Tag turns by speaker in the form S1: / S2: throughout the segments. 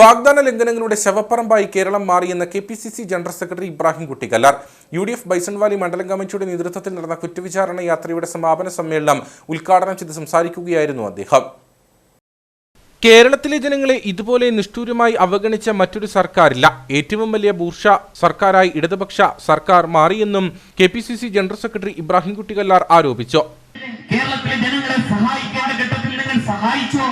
S1: വാഗ്ദാന ലംഘനങ്ങളുടെ ശവപ്പറമ്പായി കേരളം മാറിയെന്ന K P C C general secretary Ibrahim Kutty Kallar U D F Bisonvalley മണ്ഡലം കമ്മിറ്റിയുടെ നേതൃത്വത്തിൽ നടന്ന കുറ്റവിചാരണ യാത്രയുടെ സമാപന സമ്മേളനം ഉദ്ഘാടനം ചെയ്ത് സംസാരിക്കുകയായിരുന്നു അദ്ദേഹം
S2: കേരളത്തിലെ ജനങ്ങളെ ഇതുപോലെ നിഷ്ഠൂരമായി അവഗണിച്ച മറ്റൊരു സർക്കാരില്ല ഏറ്റവും വലിയ ബൂർഷ സർക്കാരായി ഇടതുപക്ഷ സർക്കാർ മാറിയെന്നും K P C C general secretary Ibrahim Kutty Kallar ആരോപിച്ചു
S3: കേരളത്തിലെ ജനങ്ങളെ സഹായിക്കേണ്ട ഘട്ടത്തിൽ സഹായിച്ചോ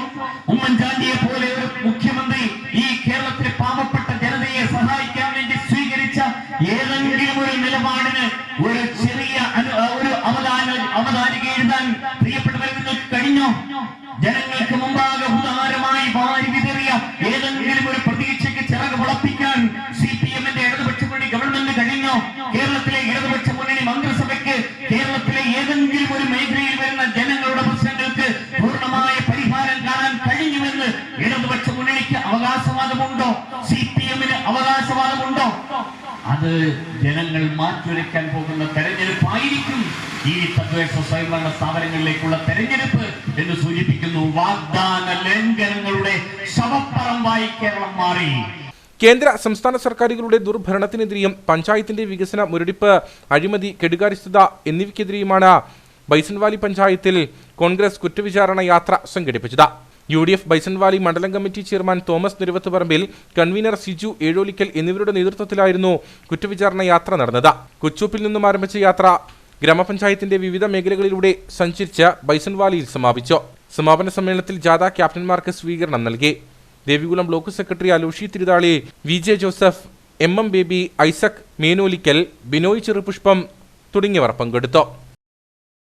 S3: ഇടപാടിന് ഒരു ചെറിയ ഒരു അവതാന അവതാരിക എഴുതാൻ പ്രിയപ്പെട്ടവരിൽ നിങ്ങൾക്ക് കഴിഞ്ഞോ ജനങ്ങൾക്ക് മുമ്പാകെ ഉദാരമായി വാരി വിതറിയ ഏതെങ്കിലും ഒരു പ്രതീക്ഷയ്ക്ക് ചിറക് വളർത്തിക്കാൻ സി പി എമ്മിന്റെ ഇടതുപക്ഷ മുന്നണി ഗവൺമെന്റ് കഴിഞ്ഞോ കേരളത്തിലെ ഇടതുപക്ഷ മുന്നണി മന്ത്രിസഭയ്ക്ക് കേരളത്തിലെ ഏതെങ്കിലും ഒരു മേഖലയിൽ വരുന്ന ജനങ്ങളുടെ പ്രശ്നങ്ങൾക്ക് പൂർണ്ണമായ പരിഹാരം കാണാൻ കഴിഞ്ഞുവെന്ന് ഇടതുപക്ഷ മുന്നണിക്ക് അവകാശവാദമുണ്ടോ അത് ജനങ്ങൾ മാറ്റിയൊരുക്കാൻ പോകുന്ന തെരഞ്ഞെടുപ്പായിരിക്കും ഈ തദ്ദേശ സ്വയംഭരണ സ്ഥാപനങ്ങളിലേക്കുള്ള തെരഞ്ഞെടുപ്പ് എന്ന് സൂചിപ്പിക്കുന്നു വാഗ്ദാന ലംഘനങ്ങളുടെ ശവപ്പറമ്പായി കേരളം മാറി
S2: കേന്ദ്ര സംസ്ഥാന സർക്കാരുകളുടെ ദുർഭരണത്തിനെതിരെയും പഞ്ചായത്തിന്റെ വികസന മുരടിപ്പ് അഴിമതി കെടുകാരിസ്ഥത എന്നിവയ്ക്കെതിരെയുമാണ് ബൈസൻവാലി പഞ്ചായത്തിൽ കോൺഗ്രസ് കുറ്റവിചാരണ യാത്ര സംഘടിപ്പിച്ചത് യു ഡി എഫ് ബൈസൺവാലി മണ്ഡലം committee chairman Thomas Parambil convener Siju Ezholikkal എന്നിവരുടെ നേതൃത്വത്തിലായിരുന്നു കുറ്റവിചാരണ യാത്ര നടന്നത് കൊച്ചൂപ്പിൽ നിന്നും ആരംഭിച്ച യാത്ര ഗ്രാമപഞ്ചായത്തിന്റെ വിവിധ മേഖലകളിലൂടെ സഞ്ചരിച്ച് ബൈസൺവാലിയിൽ സമാപിച്ചു സമാപന സമ്മേളനത്തിൽ ജാഥ ക്യാപ്റ്റന്മാർക്ക് സ്വീകരണം നൽകി Devikulam block secretary അലൂഷി തിരുതാളി V J Joseph M M baby Isaac Menolikkal Binoy Cherupushpam തുടങ്ങിയവർ പങ്കെടുത്തു